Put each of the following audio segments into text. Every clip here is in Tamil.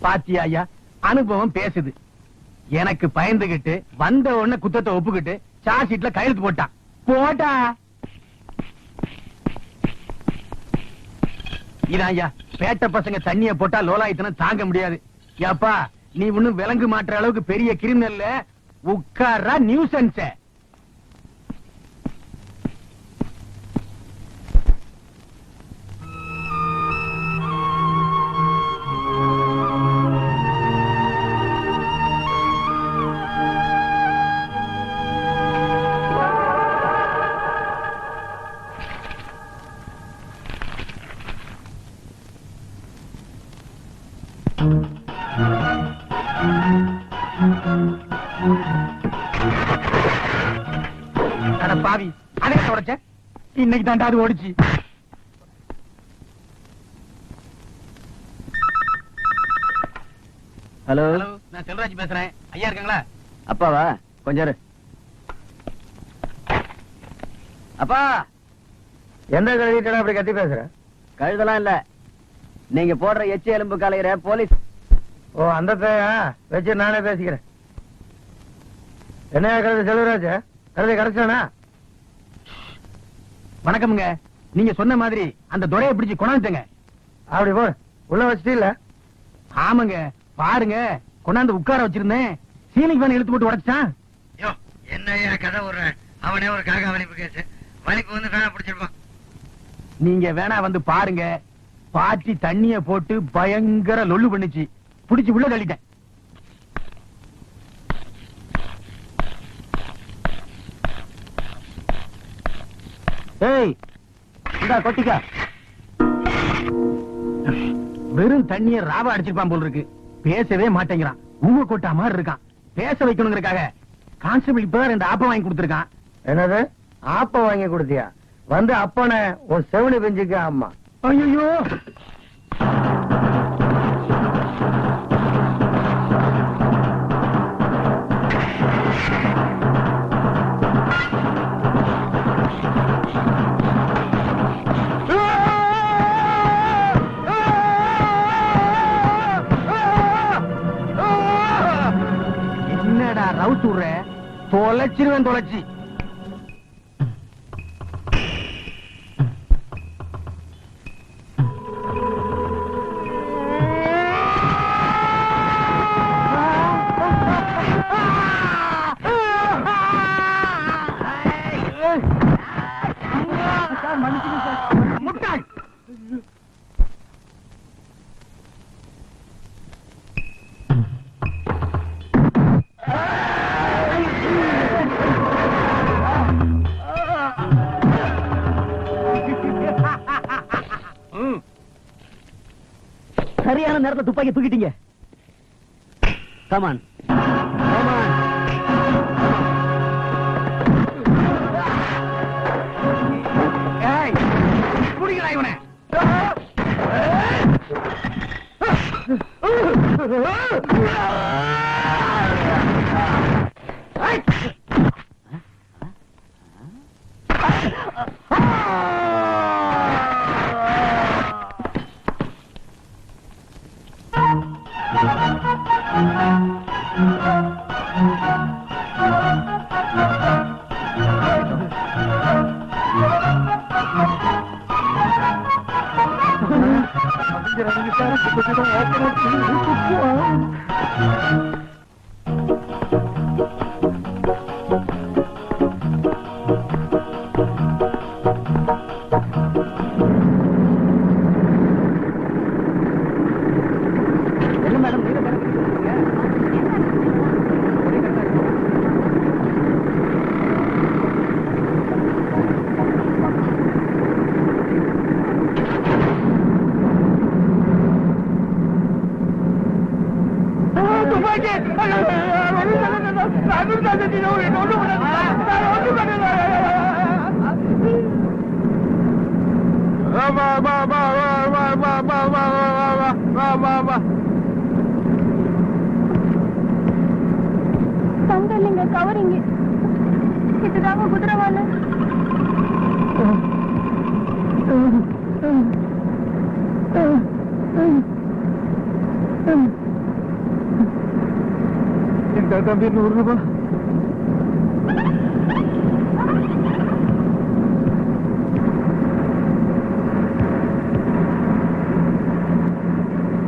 பாத்தியா ஐயா அனுபவம் பேசுது. எனக்கு பயந்துகிட்டு வந்த உடனே குத்தத்தை ஒப்புக்கிட்டு சார்ஜ் ஷீட்ல கையெழுத்து போட்டான். போட்டா? இதான் ஐயா. பேட்ட பசங்க தண்ணிய போட்டா லோலாயத்தனம் தாங்க முடியாது. ஏப்பா நீ ஒண்ணும் விலங்கு மாற்ற அளவுக்கு பெரிய கிரிமினல் உட்கார்றா நியூசன்ஸ இன்னைக்கு தாண்டா அது ஓடிச்சு. ஹலோ? ஹலோ நான் செல்வராஜ் பேசுறேன். ஐயா இருக்காங்களா? அப்பாவா? கொஞ்சம் இரு. அப்பா! எந்த கழுவிட்டா அப்படி கத்தி பேசுற? கழுதெல்லாம் இல்ல. நீங்க போடுற எச்சி எலும்பு கலையிற போலீஸ். ஓ அந்த வச்சு நானே பேசிக்கிறேன். என்ன கழுது செல்வராஜ்? கழுதை கிடைச்சானா வணக்கம்ங்க. நீங்க சொன்ன மாதிரி அந்த துரையை பிடிச்சு கொண்டாந்துட்டேங்க. அப்படி போ. உள்ள வச்சிட்டீல்ல ஆமாங்க. பாருங்க. கொண்டாந்து உட்கார வச்சிருந்தேன். சீலிங் ஃபேன் இழுத்து போட்டு உடைச்சான் யோ என்னையா கதை விடுற? அவனே ஒரு காக்கா வலிப்பு கேஸ் வலிப்பு வந்து வேணா பிடிச்சிருப்பான். நீங்க வேணா வந்து பாருங்க. பாட்டி தண்ணிய போட்டு பயங்கர லொள்ளு பண்ணுச்சு. புடிச்சு உள்ள தள்ளிட்டேன். ஏய் இந்தா கொட்டிக்கா. வெறும் தண்ணிய ராவா அடிச்சிருப்பான் போல இருக்கு பேசவே மாட்டேங்கிறான். ஊம கொட்டா மாதிரி இருக்கான். பேச வைக்கணுங்கிறதுக்காக கான்ஸ்டபிள் இப்பதான் ரெண்டு ஆப்பம் வாங்கி கொடுத்திருக்கான். என்னது? ஆப்ப வாங்கி கொடுத்தியா? வந்து அப்பனை உன் செவிலி பெஞ்சுக்க அம்மா. ஐயோ விடுற தொலைச்சிருவேன் தொலைச்சி. சரியான நேரத்துல துப்பாக்கி தூக்கிட்டீங்க. கமான் ஏய் குடிக்கிறா இவனை. என்ன தங்கல்லைங்க கவரிங்க இதுதாங்க குதிரவால Mm-hmm. இந்த தம்பி நூறு ரூபாய்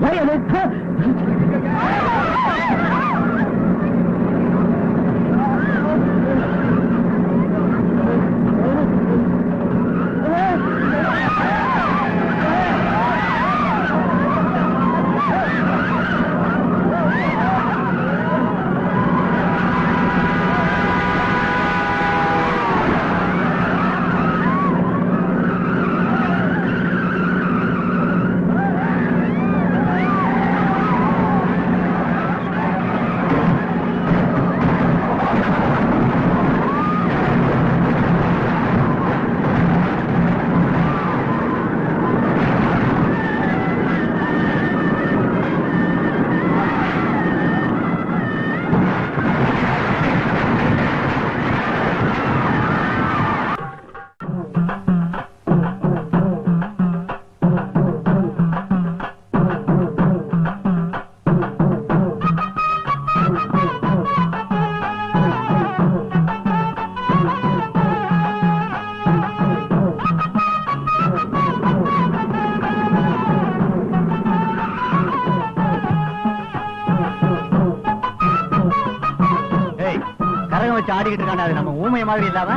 ஏய் ஊமை மாதிரி இல்லாம?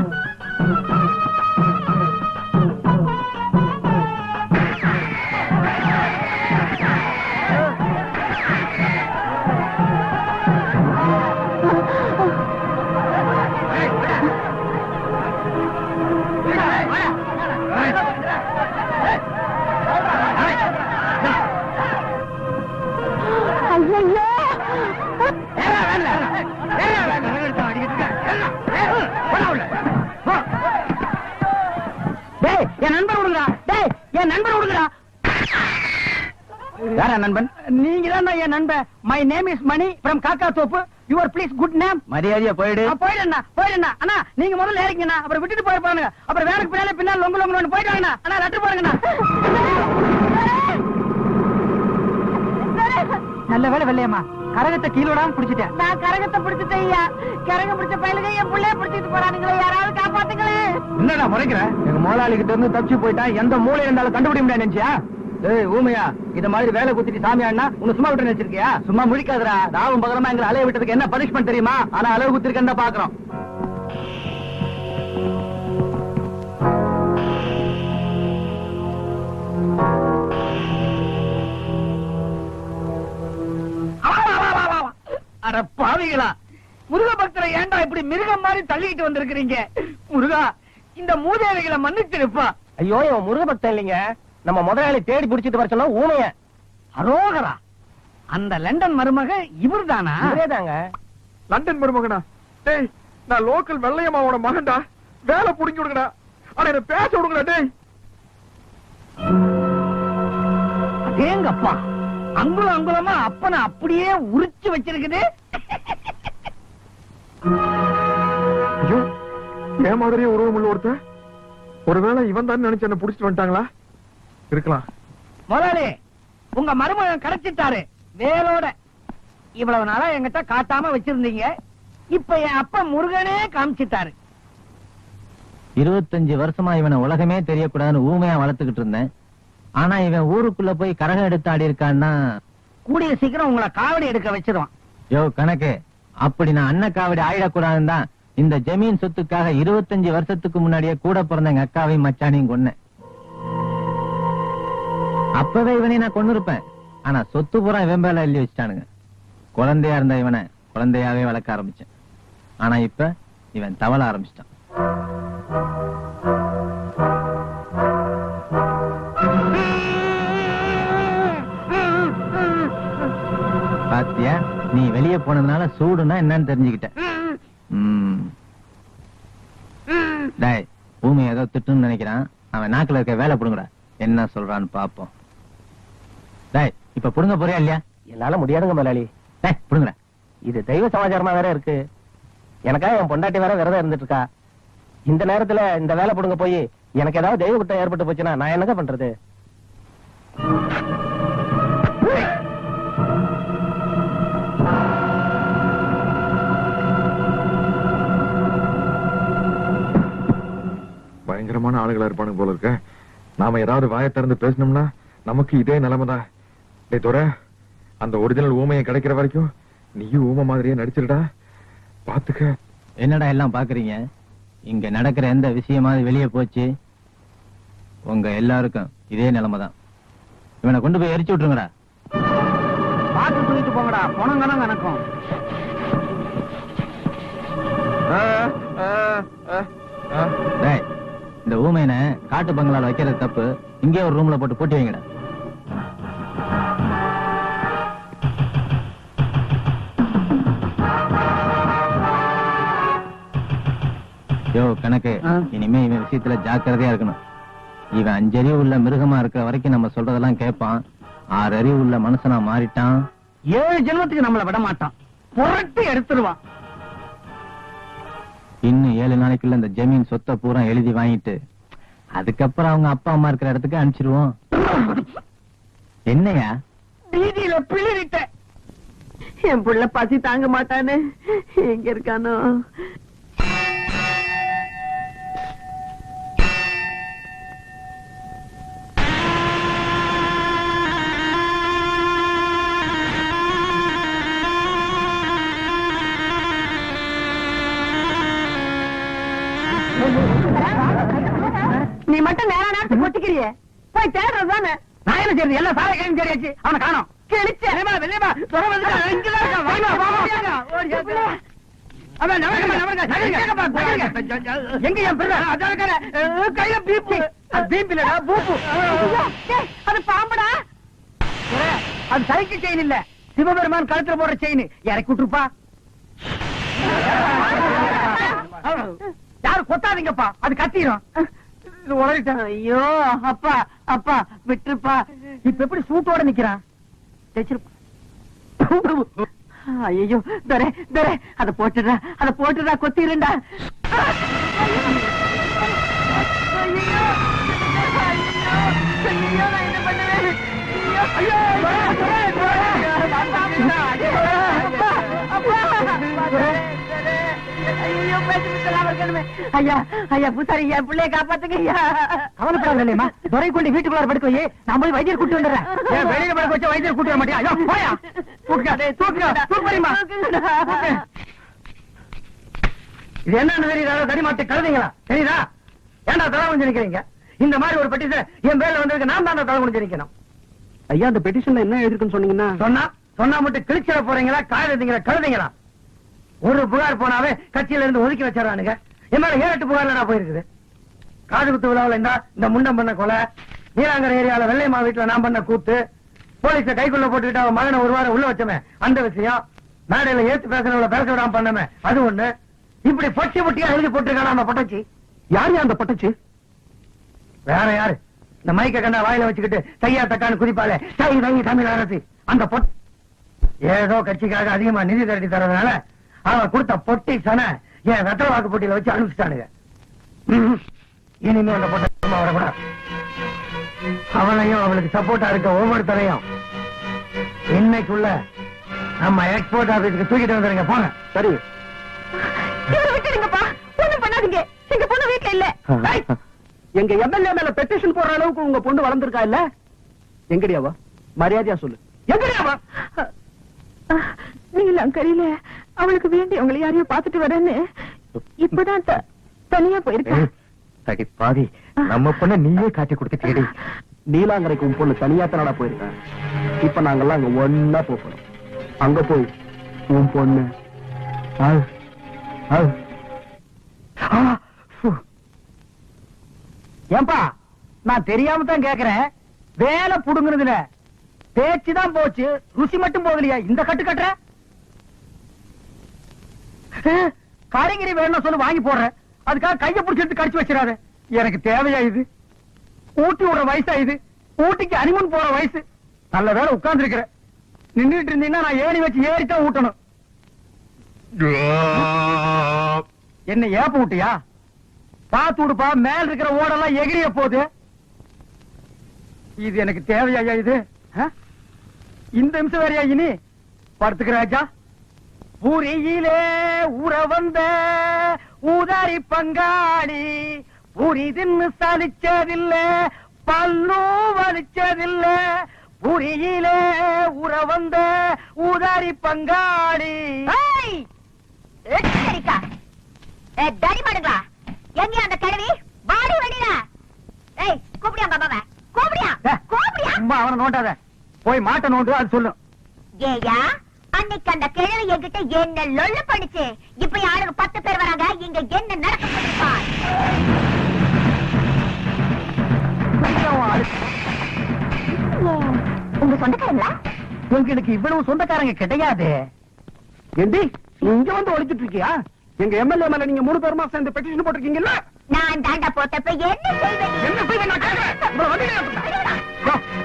என் நண்பன். My name is Mani from Kakka Thoppu your please good name மரியாதையா போயிடு. போயிடுண்ணா போயிடுண்ணா. அண்ணா நீங்க முதல்ல இறங்கிங்கண்ணா அப்புறம் விட்டுட்டு போய் பாருங்க. அப்புறம் வேலைக்கு பின்னாலே பின்னால் லொங்கு லொங்கு போயிட்டு வாங்கண்ணா. அண்ணா லெட்டர் பாருங்கண்ணா. நல்ல வேலை வெள்ளையம்மா. கரகத்தை கீழோடாம பிடிச்சிட்டேன். நான் கரகத்தை பிடிச்சிட்டேன் ஐயா. கரகம் பிடிச்ச பயிலுங்க என் புள்ளைய பிடிச்சிட்டு போறானுங்களே. யாராவது காப்பாத்துங்களே. என்னடா முறைக்கிற? எங்க முதலாளி கிட்ட இருந்து தப்பிச்சு போயிட்டா எந்த மூலையில இருந்தாலும் கண்டுபிடிக்க முடியாது நினைச்சியா? ஏய் ஊமையா இத மாதிரி வேலை குத்திட்டு சாமி ஆடினா உன்னை சும்மா விட்டு நினைச்சிருக்கியா சும்மா முழிக்காதடா. ராவும் பகலமா எங்களை அலைய விட்டதுக்கு என்ன பனிஷ்மெண்ட் தெரியுமா? ஆனா அளவு குத்திருக்கேன் தான் பாக்குறோம் அட பாவிகளா. முருக பக்தரை ஏன்டா இப்படி மிருகம் மாதிரி தள்ளிட்டு வந்திருக்கிறீங்க? முருகா இந்த மூதேவிகளை மன்னிச்சிருப்பா. ஐயோ முருக பக்தன் இல்லைங்க. நம்ம முதலாளி தேடி பிடிச்சிட்டு வர சொன்னா ஊமைய. அரோகரா. அந்த லண்டன் மருமக இவர்தானா? தாங்க லண்டன் மருமகனா? டேய் நான் லோக்கல் வெள்ளையம்மாவோட மகன்டா. வேலை புடிங்கி விடுங்கடா. ஆனா என்ன பேச விடுங்கடா டேய். அதேங்கப்பா. அங்குலம் அங்குலமா அப்பனை அப்படியே உரிச்சு வச்சிருக்குது. ஐயோ என் மாதிரியே உருவம் உள்ள ஒருத்தன்? ஒருவேளை இவன் தான் நினைச்சு என்ன புடிச்சிட்டு வந்துட்டாங்களா? இருக்கலாம். முதலாளி உங்க மருமகன் கிடைச்சிட்டாரு வேலோட. இவ்வளவு நாளா என்கிட்ட காட்டாம வச்சிருந்தீங்க. இப்ப என் அப்பா முருகனே காமிச்சிட்டாரு. இருபத்தஞ்சு வருஷமா இவனை உலகமே தெரியக்கூடாதுன்னு ஊமையா வளர்த்துக்கிட்டு இருந்தேன். ஆனா இவன் ஊருக்குள்ள போய் கரகம் எடுத்து ஆடி இருக்கான்னா? கூடிய சீக்கிரம் உங்களை காவடி எடுக்க வச்சிருவான். யோ கணக்கு அப்படி நான் அண்ணன் காவடி ஆயிடக்கூடாதுன்னு தான் இந்த ஜமீன் சொத்துக்காக இருபத்தஞ்சு வருஷத்துக்கு முன்னாடியே கூட பிறந்த எங்க அக்காவையும் மச்சானையும் கொன்னேன். அப்பவே இவனை நான் கொண்டு இருப்பேன் ஆனா சொத்து பூரா இவன் மேல எழுதி வச்சிட்டானுங்க. குழந்தையா இருந்த இவனை குழந்தையாவே வளர்க்க ஆரம்பிச்சேன். ஆனா இப்ப இவன் தவள ஆரம்பிச்சிட்டான். பாத்தியா நீ வெளியே போனதுனால சூடுனா என்னன்னு தெரிஞ்சுக்கிட்ட டேய் பூமி ஏதோ திட்டுன்னு நினைக்கிறான். அவன் நாக்குல இருக்க வேலை பிடுங்கடா. என்ன சொல்றான்னு பாப்போம். டேய் இப்ப புடுங்க போறியா இல்லையா? என்னால முடியாதுங்க முதலாளி. டேய் புடுங்கடா. இது தெய்வ சமாச்சாரமா வேற இருக்கு. எனக்கா என் பொண்டாட்டி வேற விரதம் இருந்துட்டு இருக்கா இந்த நேரத்துல இந்த வேலை புடுங்க போய் எனக்கு ஏதாவது தெய்வ குற்றம் ஏற்பட்டு போச்சுன்னா நான் என்னங்க பண்றது? பயங்கரமான ஆளுகளா இருப்பானுங்க போல இருக்க. நாம ஏதாவது வாயை திறந்து பேசணும்னா நமக்கு இதே நிலைமைதான். டேய் துரை அந்த ஒரிஜினல் ஊமையை கிடைக்கிற வரைக்கும் நீயும் ஊமை மாதிரியே நடிச்சிருடா. பாத்துக்க. என்னடா எல்லாம் பாக்குறீங்க? இங்க நடக்கிற எந்த விஷயமாவது வெளியே போச்சு? உங்க எல்லாருக்கும் இதே நிலைமை தான் இவனை கொண்டு போய் எரிச்சு விட்டுருங்கடா. பார்த்து தூக்கிட்டு போங்கடா. பணம் கணம் கணக்கும் டேய் இந்த ஊமையனை காட்டு பங்களால வைக்கிறது தப்பு. இங்கே ஒரு ரூம்ல போட்டு போட்டு வைங்கடா. யோ கணக்கு. இனிமே இவன் விஷயத்துல ஜாக்கிரதையா இருக்கணும். இவன் அஞ்சறிவு உள்ள மிருகமா இருக்கிற வரைக்கும் நம்ம சொல்றதெல்லாம் கேட்பான். ஆறு அறிவு உள்ள மனுஷனா மாறிட்டான். ஏழு ஜென்மத்துக்கு நம்மள விட மாட்டான். புரட்டி எடுத்துருவான். இன்னும் ஏழு நாளைக்குள்ள இந்த ஜமீன் சொத்தை பூரா எழுதி வாங்கிட்டு அதுக்கப்புறம் அவங்க அப்பா அம்மா இருக்கிற இடத்துக்கு அனுப்பிச்சிருவோம். என்னையா? வீதியில பிள்ளைகிட்ட. என் புள்ள பசி தாங்க மாட்டானே. எங்க இருக்கானோ? மட்டும் நேர நேரத்துக்கு கொட்டிக்கிறியே. போய் தேடுறது தானே? நான் என்ன செய்யறது? எல்லாம் சாரை கையும் தெரியாச்சு அவனை காணோம். அது சைக்கிள் செயின் இல்ல. சிவபெருமான் கழுத்துல போடுற செயின் இறக்கி விட்டுருப்பா. யாரும் கொத்தாதீங்கப்பா அது கத்திரும். இது ஐயோ அப்பா அப்பா விட்டுருப்பா. இப்ப எப்படி சூட்டோட நிக்கிறான்? ஐயோ தரே தரே. அத போட்டுடா அத போட்டுடா கொத்திருண்டா ஐயோ ஐயோ ஐயோ ஐயோ பேசிட்டு ஐயா ஐயா பூசாரி என் பிள்ளைய காப்பாத்துங்க ஐயா. கவலைப்படாத இல்லையம்மா துரை கொண்டு வீட்டுக்குள்ளார படுக்க வை நான் போய் வைத்தியர் கூட்டு வந்துடுறேன். ஏன் வெளியில படுக்க வச்சா வைத்தியர் கூட்டு வர மாட்டியா? ஐயோ போயா. தூக்குங்க தூக்குங்க தூக்குமா இது என்னன்னு தெரியுதா? தடிமாட்டு கழுதிங்களா? தெரியுதா? ஏன்டா தலை குனிஞ்சு நிக்கிறீங்க? இந்த மாதிரி ஒரு பெட்டிஷன் என் பேர்ல வந்திருக்கு நான் தான் தலை குனிஞ்சு நிக்கணும். ஐயா அந்த பெட்டிஷன்ல என்ன எழுதிருக்குன்னு சொன்னீங்கன்னா? சொன்னா சொன்னா மட்டும் கிழிச்சிட போறீங்களா? காயறீங்களா கழுதிங்களா? ஒரு புகார் போனாவே கட்சியில இருந்து ஒதுக்கி வச்சிடறானுங்க. என் மேல ஏழு எட்டு புகார் போயிருக்குது? காது குத்து விழாவில் இந்த இந்த முண்டம் பண்ண கொலை நீலாங்கரை ஏரியால வெள்ளைமா வீட்டுல நான் பண்ண கூத்து போலீஸ கைக்குள்ள போட்டுக்கிட்டு அவன் மகனை ஒரு வாரம் உள்ள வச்சமே அந்த விஷயம். மேடையில ஏத்து பேசுறவங்கள பேச விடாம பண்ணமே அது ஒண்ணு. இப்படி பொச்சி பொட்டியா எழுதி போட்டிருக்கான அந்த பொட்டச்சி? யாரு அந்த பட்டச்சி? வேற யாரு? இந்த மைக்க கண்டா வாயில வச்சுக்கிட்டு தையா தக்கான்னு குதிப்பாளே தை தை தமிழ் அரசு. அந்த பொட் ஏதோ கட்சிக்காக அதிகமா நிதி திரட்டி தரதுனால அவன் கொடுத்த பொட்டி சன என் வெத்தலை வாக்கு போட்டியில வச்சு அனுப்பிச்சிட்டானுங்க. இனிமே அந்த பொட்டை சும்மா வரக்கூடாது. அவனையும் அவளுக்கு சப்போர்ட்டா இருக்க ஒவ்வொருத்தரையும் இன்னைக்குள்ள நம்ம எக்ஸ்போர்ட் ஆபீஸ்க்கு தூக்கிட்டு வந்துருங்க போங்க. சரி. விட்டுடுங்கப்பா. ஒண்ணும் பண்ணாதீங்க. எங்க பொண்ணு வீட்டுல இல்ல. எங்க எம்எல்ஏ மேல பெட்டிஷன் போடுற அளவுக்கு உங்க பொண்ணு வளர்ந்துருக்கா இல்ல? எங்கடியாவா? மரியாதையா சொல்லு. எங்கடி அவன்? நீலங்கரையில அவளுக்கு வேண்டியவங்களை யாரையோ பாத்துட்டு வரேன்னு இப்பதான் தனியா போயிருக்கேன் தடி பாதி நம்ம பொண்ண நீயே காட்டி கொடுத்துட்டேடி நீலாங்கரைக்கு உன் பொண்ணு தனியா தானடா போயிருக்கா. இப்ப நாங்கெல்லாம் அங்க ஒன்னா போறோம். அங்க போய் உன் பொண்ணு. ஏன்பா நான் தெரியாம தான் கேக்குறேன். வேலை புடுங்குறதுல பேச்சு தான் போச்சு. ருசி மட்டும் போகலையா? இந்த கட்டு கட்டுற? ஏ, வேணும் சொல்லி வாங்கி போடுறேன் அதுக்காக கைய பிடிச்சிட்டு கடிச்சு வச்சிடாத. எனக்கு தேவையா இது ஊட்டி விடுற வயசா இது ஊட்டிக்கு அனிமன் போற வயசு. நல்ல வேலை உட்கார்ந்து இருக்கிற நின்றுட்டு இருந்தீங்கன்னா நான் ஏணி வச்சு ஏறித்தான் ஊட்டணும். என்ன ஏப்ப விட்டியா பாத்து விடுப்பா மேல இருக்கிற ஓடெல்லாம் எகிரிய போகுது. இது எனக்கு தேவையா இது? இந்த நிமிஷம் வேறையா இனி? படுத்துக்கிற ராஜா? பூரியிலே ஊற வந்த ஊதாரி பங்காளி பூரி தின்னு சலிச்சதில்ல பல்லும் வலிச்சதில்ல பூரியிலே ஊற வந்த ஊதாரி பங்காளி ஏய்! தடிமாடுங்களா? எங்கேயா அந்த கிழவி? வாடி வெளியில. ஏய், கூப்பிடியா அம்மாவை? கூப்பிடியா? கூப்பிடியா? சும்மா அவனை நோண்டாத போய் மாட்டை நோண்டு அது சொல்லும் ஏய்யா, அன்னைக்கு அந்த கிழவி என்கிட்ட என்ன லொள்ளு பண்ணுச்சு? இப்ப யாருக்கு பத்து பேர் வராங்க இங்க என்ன நடக்க போயிருப்பார் உங்க சொந்தக்காரங்களா? உங்களுக்கு இவ்வளவு சொந்தக்காரங்க கிடையாது. நீ இங்க வந்து ஒழிச்சிட்டு இருக்கியா? எங்க எம்எல்ஏ மேல நீங்க மூணு பேருமா சேர்ந்து பெட்டிஷன் போட்டிருக்கீங்கல்ல? நான் தாண்டா போட்டப்ப என்ன செய்வேன்? என்ன செய்வேன் நான் கேக்குறேன்.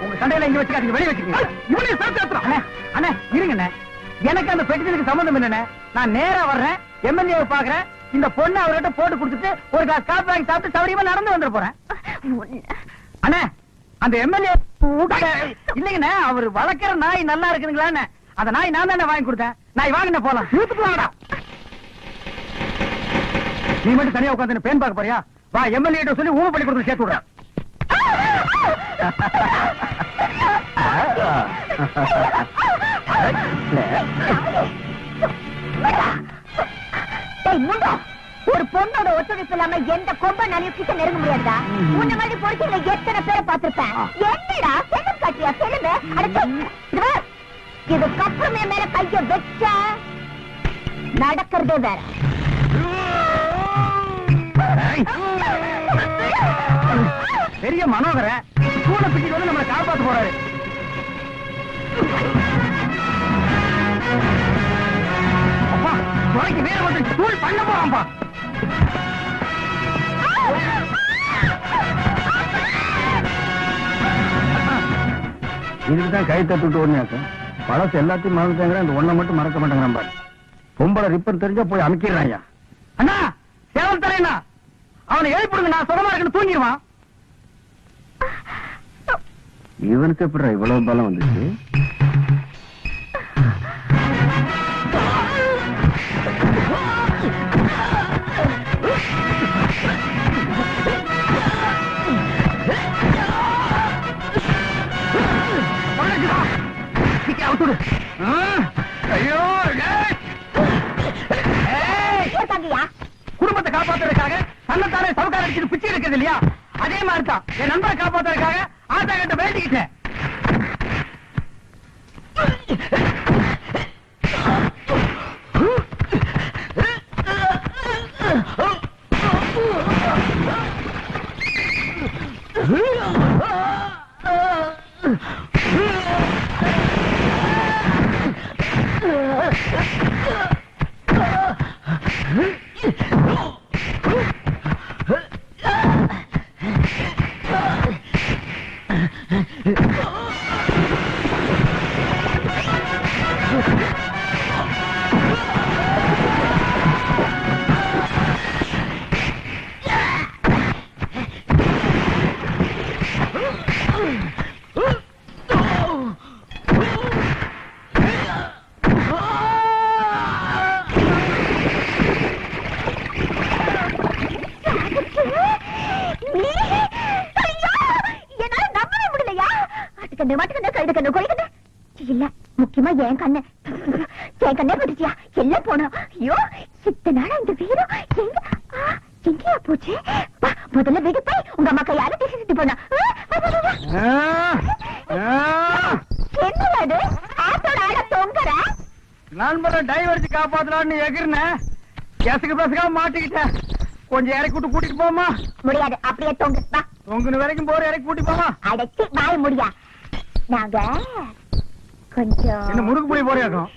உங்க சண்டையில இங்க வச்சுக்காதீங்க வெளிய வச்சுக்கீங்க. இவனையும் சேர்த்து அண்ணே அண்ணே இருங்கண்ணே. எனக்கு அந்த பெட்டிஷனுக்கு சம்பந்தம் இல்லண்ணே நான் நேரா வர்றேன் எம்எல்ஏ பாக்குறேன் இந்த பொண்ணு அவர்கிட்ட போட்டு கொடுத்துட்டு ஒரு கிளாஸ் காப்பி வாங்கி சாப்பிட்டு சௌரியமா நடந்து வந்துட போறேன். அண்ணே அந்த எம்எல்ஏ இல்லைங்கண்ணே அவர் வளர்க்கிற நாய் நல்லா இருக்குதுங்களான்னு அந்த நாய் நான் தானே வாங்கி கொடுத்தேன். நாய் வாங்கின போலாம். வாங்கடா. நீ மட்டும் தனியா உட்காந்து பேன் பார்க்க போறியா? வா எம்எல்ஏ சொல்லி ஊமை பண்ணி கொடுத்து சேர்த்து விடுறேன். முண்டா ஒரு பொண்ணோட ஒத்துழைப்பு இல்லாம எந்த கொம்ப நனையும் கிட்ட நெருங்க முடியாதா உன்ன மாதிரி பொறுக்கில எத்தனை பேரை பார்த்திருப்பேன்? என்னடா செல்லம் காட்டியா? செல்லுங்க. இதுக்கப்புறம் என் மேல கைய வச்ச நடக்கிறதே வேற. பெரிய மனோகர கூட பிடிச்சு வந்து நம்மளை காப்பாத்த போறாரு. துறைக்கு வேற ஒருத்தன் தூள் பண்ண போறான்பா. இதுக்கு தான் கை தட்டுட்டு ஒண்ணு பழசு எல்லாத்தையும் மறந்துட்டாங்க இந்த ஒண்ணை மட்டும் மறக்க மாட்டேங்கிறான் பாரு. பொம்பளை ரிப்பர் தெரிஞ்சா போய் அமைக்கிறான் அண்ணா சேவல் தலையண்ணா. அவனை எழுப்பிடுங்க நான் சுகமா இருக்குன்னு தூங்கிடுவான். இவனுக்கு எப்படி இவ்வளவு பலம் வந்துச்சு? அடிச்சுட்டு இல்லையா அதே மாதிரி தான் என் நண்பரை காப்பாத்துறதுக்காக ஆத்தா கிட்ட வேண்டிக்கிட்டேன் Huh? முக்கியமா என் கண்ணு. என் கண்ணே பட்டுச்சியா? எல்லாம் போனோம். ஐயோ இத்தனை நாளா இந்த வீரம். எங்க? எங்கேயா போச்சு? முதல்ல வீடு போய் உங்க அம்மா கையால பேசி சுத்தி போனா ஆ, வா, வா, வா, வா. என்னடா இது? ஆட்டோட ஆட தொங்குற? நண்பரை டைவர்ச்சி காப்பாத்தலான்னு எகிர்னேன் கேசுக்கு பேசுக்காம மாட்டிக்கிட்டேன். கொஞ்சம் இறக்கி விட்டு கூட்டிட்டு போமா முடியாது அப்படியே தொங்கு. உங்க வரைக்கும் போற இறக்கி கூட்டி போமா அடைச்சி வாய முடியா. நாங்க கொஞ்சம். என்ன முறுக்கு புளி போறியாக்கும்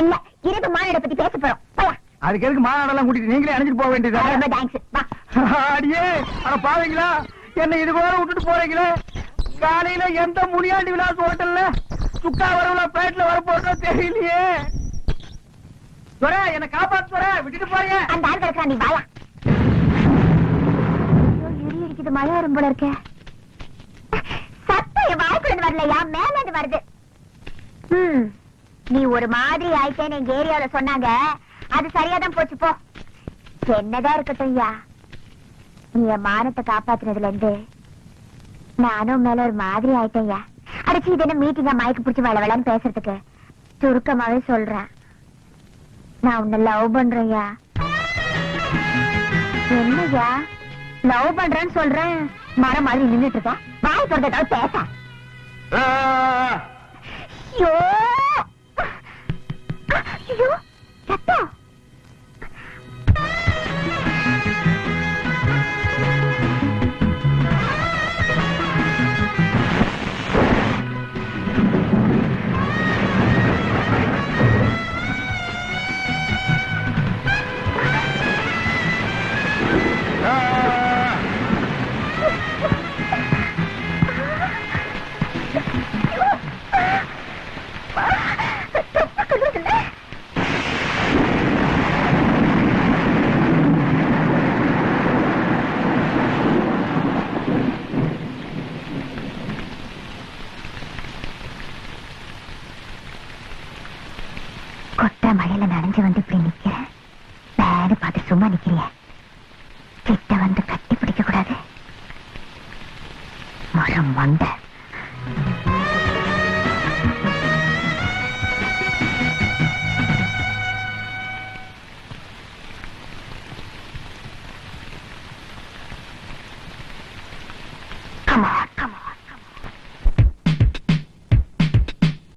இல்ல இரவு மாநாட பத்தி பேச போறோம். போயா அதுக்கு எதுக்கு மாநாடெல்லாம் கூட்டிட்டு? நீங்களே அணைஞ்சிட்டு போக வேண்டியதா ரொம்ப தேங்க்ஸ் வா. அடியே அட பாவீங்களா? என்ன இது கூட விட்டுட்டு போறீங்களே? காலையில எந்த முனியாண்டி விலாஸ் ஹோட்டல்ல சுக்கா வரவுல பிளேட்ல வர போறதோ தெரியலையே. துரை என்ன காப்பாத்து துரை. விட்டுட்டு போறீங்க அந்த ஆள் கிடக்குறா நீ வாயா. மழை வரும் போல இருக்க. சத்தம் என் வாய்க்குள்ள வரலையா? மேல வருது. நீ ஒரு மாதிரி ஆயிட்டேன்னு எங்க ஏரியால சொன்னாங்க. அது சரியாதான் போச்சு போ. என்னதான் இருக்கட்டும் ஐயா. நீ என் மானத்தை காப்பாத்துனதுல இருந்து நானும் மேல ஒரு மாதிரி ஆயிட்டேன்யா அடிச்சு இது என்ன மீட்டிங்கா மயக்கு பிடிச்சி வள வளன்னு பேசுறதுக்கு? சுருக்கமாவே சொல்றேன். நான் உன்னை லவ் பண்றேன்யா என்னய்யா லவ் பண்றேன்னு சொல்றேன். மரம் மாதிரி நின்னுட்டு இருக்கேன் வாய் சொல்றது பேச. ஐயோ ஐயோ ரத்தம்